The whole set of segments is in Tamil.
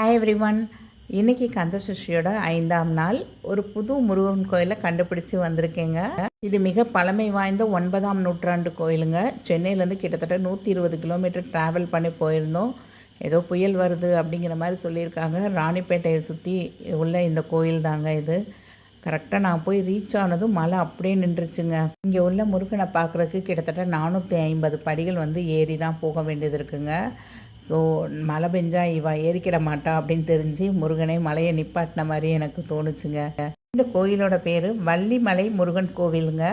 ஹாய் எவ்ரி ஒன் இன்னைக்கு கந்தசஷ்டியோட ஐந்தாம் நாள். ஒரு புது முருகன் கோயிலை கண்டுபிடிச்சு வந்திருக்கேங்க. இது மிக பழமை வாய்ந்த ஒன்பதாம் நூற்றாண்டு கோயிலுங்க. சென்னையிலேருந்து கிட்டத்தட்ட நூற்றி இருபது கிலோமீட்டர் ட்ராவல் பண்ணி போயிருந்தோம். ஏதோ புயல் வருது அப்படிங்கிற மாதிரி சொல்லியிருக்காங்க. ராணிப்பேட்டையை சுற்றி உள்ள இந்த கோயில் தாங்க இது. கரெக்டாக நான் போய் ரீச் ஆனதும் மழை அப்படியே நின்றுச்சுங்க. இங்கே உள்ள முருகனை பார்க்குறதுக்கு கிட்டத்தட்ட நானூற்றி ஐம்பது படிகள் வந்து ஏறி தான் போக வேண்டியது இருக்குங்க. ஸோ மழை பெஞ்சா இவ ஏறிக்கிட மாட்டா அப்படின்னு தெரிஞ்சு முருகனை மலையை நிப்பாட்டின மாதிரி எனக்கு தோணுச்சுங்க. இந்த கோயிலோட பேர் வள்ளிமலை முருகன் கோவிலுங்க.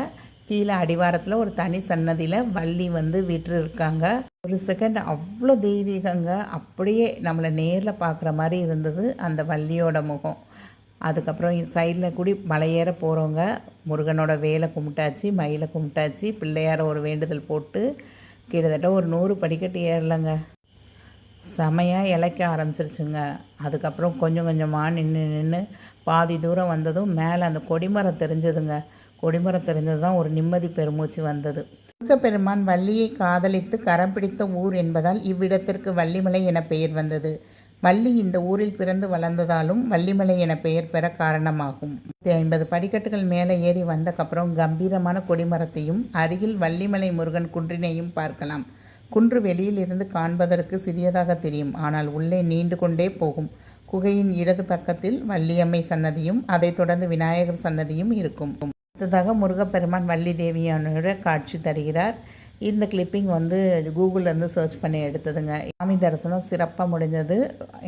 கீழே அடிவாரத்தில் ஒரு தனி சன்னதியில் வள்ளி வந்து விட்டு இருக்காங்க ஒரு செகண்ட் அவ்வளோ தெய்வீகங்க. அப்படியே நம்மளை நேரில் பார்க்குற மாதிரி இருந்தது அந்த வள்ளியோட முகம். அதுக்கப்புறம் சைடில் கூடி மலையேற போகிறவங்க முருகனோட வேலை கும்பிட்டாச்சு மயிலை கும்பிட்டாச்சு. பிள்ளையார ஒரு வேண்டுதல் போட்டு கிட்டத்தட்ட ஒரு நூறு படிக்கட்டு ஏறலைங்க. செமையாக இழைக்க ஆரம்பிச்சிருச்சுங்க. அதுக்கப்புறம் கொஞ்சம் கொஞ்சமாக நின்று நின்று பாதி தூரம் வந்ததும் மேலே அந்த கொடிமரம் தெரிஞ்சதுங்க. கொடிமரம் தெரிஞ்சது தான் ஒரு நிம்மதி பெருமூச்சு வந்தது. முருகப்பெருமான் வள்ளியை காதலித்து கரம் பிடித்த ஊர் என்பதால் இவ்விடத்திற்கு வள்ளிமலை என பெயர் வந்தது. வள்ளி இந்த ஊரில் பிறந்து வளர்ந்ததாலும் வள்ளிமலை என பெயர் பெற காரணமாகும். ஐம்பது படிக்கட்டுகள் மேலே ஏறி வந்தக்கப்புறம் கம்பீரமான கொடிமரத்தையும் அருகில் வள்ளிமலை முருகன் குன்றினையும் பார்க்கலாம். குன்று வெளியில் இருந்து காண்பதற்கு சிறியதாக தெரியும். ஆனால் உள்ளே நீண்டு கொண்டே போகும். குகையின் இடது பக்கத்தில் வள்ளியம்மை சன்னதியும் அதைத் தொடர்ந்து விநாயகர் சன்னதியும் இருக்கும். அடுத்ததாக முருகப்பெருமான் வள்ளி தேவியானோட காட்சி தருகிறார். இந்த கிளிப்பிங் வந்து கூகுளிலேருந்து சர்ச் பண்ணி எடுத்ததுங்க. சாமி தரிசனம் சிறப்பாக முடிஞ்சது.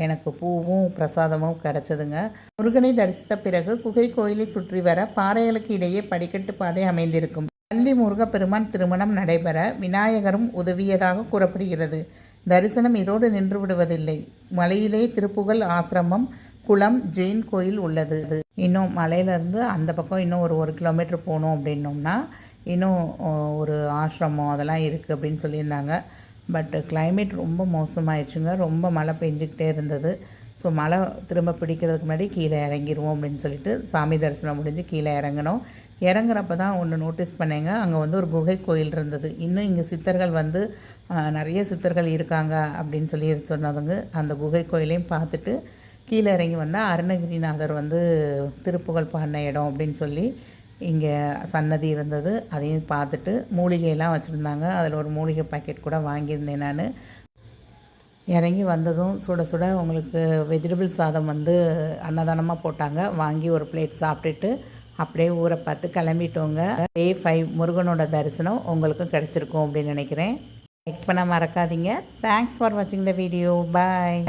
எனக்கு பூவும் பிரசாதமும் கிடச்சதுங்க. முருகனை தரிசித்த பிறகு குகை கோயிலை சுற்றி வர பாறைகளுக்கு இடையே படிக்கட்டு பாதை அமைந்திருக்கும். பள்ளி முருகப்பெருமான் திருமணம் நடைபெற விநாயகரும் உதவியதாக கூறப்படுகிறது. தரிசனம் இதோடு நின்று விடுவதில்லை. மலையிலே திருப்புகழ் ஆசிரமம் குளம் ஜெயின் கோயில் உள்ளது. இன்னும் மலையிலேருந்து அந்த பக்கம் இன்னும் ஒரு ஒரு கிலோமீட்டர் போகணும் அப்படின்னோம்னா இன்னும் ஒரு ஆசிரமம் அதெல்லாம் இருக்குது அப்படின்னு சொல்லியிருந்தாங்க. பட் கிளைமேட் ரொம்ப மோசமாயிடுச்சுங்க. ரொம்ப மழை பெஞ்சிக்கிட்டே இருந்தது. ஸோ மழை திரும்ப பிடிக்கிறதுக்கு முன்னாடி கீழே இறங்கிடுவோம் அப்படின்னு சொல்லிட்டு சாமி தரிசனம் முடிஞ்சு கீழே இறங்கினோம். இறங்குறப்ப தான் ஒன்று நோட்டீஸ் பண்ணேங்க. அங்கே வந்து ஒரு குகை கோயில் இருந்தது. இன்னும் இங்கே சித்தர்கள் வந்து நிறைய சித்தர்கள் இருக்காங்க அப்படின்னு சொல்லி சொன்னதுங்க. அந்த குகை கோயிலையும் பார்த்துட்டு கீழே இறங்கி வந்தால் அருணகிரிநாதர் வந்து திருப்புகழ் பாடின இடம் அப்படின்னு சொல்லி இங்கே சன்னதி இருந்தது. அதையும் பார்த்துட்டு மூலிகையெல்லாம் வச்சுருந்தாங்க. அதில் ஒரு மூலிகை பாக்கெட் கூட வாங்கியிருந்தேன் நான். இறங்கி வந்ததும் சுட சுட உங்களுக்கு வெஜிடபிள் சாதம் வந்து அன்னதானமாக போட்டாங்க. வாங்கி ஒரு பிளேட் சாப்பிட்டுட்டு அப்படியே ஊரை பார்த்து கிளம்பிட்டோங்க. டே ஃபைவ் முருகனோட தரிசனம் உங்களுக்கும் கிடச்சிருக்கும் அப்படின்னு நினைக்கிறேன். லைக் பண்ண மறக்காதீங்க. தேங்க்ஸ் ஃபார் வாட்சிங் த வீடியோ பாய்